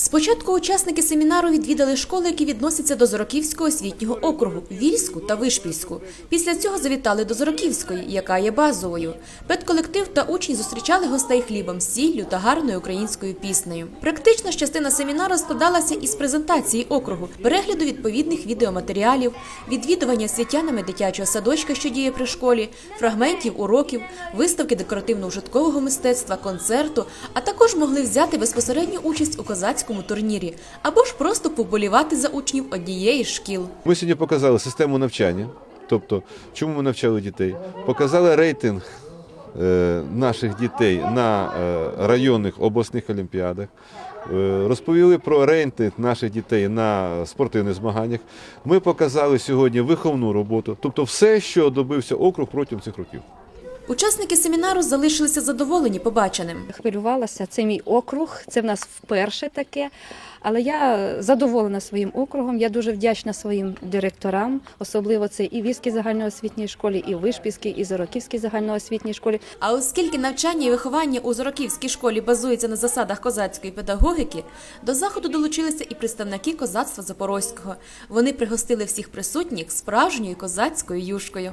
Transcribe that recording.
Спочатку учасники семінару відвідали школи, які відносяться до Зороківського освітнього округу Вільську та Вишпільську. Після цього завітали до Зороківської, яка є базовою. Педколектив та учні зустрічали гостей хлібом, сіллю та гарною українською піснею. Практична частина семінару складалася із презентації округу, перегляду відповідних відеоматеріалів, відвідування світянами дитячого садочка, що діє при школі, фрагментів уроків, виставки декоративно-ужиткового мистецтва, концерту, а також могли взяти безпосередню участь у козацькому турнірі або ж просто поболівати за учнів однієї з шкіл. Ми сьогодні показали систему навчання, тобто чому ми навчали дітей, показали рейтинг е, наших дітей на е, районних обласних олімпіадах. е, Розповіли про рейтинг наших дітей на спортивних змаганнях. Ми показали сьогодні виховну роботу, тобто все, що добився округ протягом цих років. Учасники семінару залишилися задоволені побаченим. Хвилювалася, це мій округ, це в нас вперше таке. Але я задоволена своїм округом. Я дуже вдячна своїм директорам, особливо це і Вільській загальноосвітній школі, і Вишпільській, і Зороківській загальноосвітній школі. А оскільки навчання і виховання у Зороківській школі базується на засадах козацької педагогіки, до заходу долучилися і представники козацтва Запорозького. Вони пригостили всіх присутніх справжньою козацькою юшкою.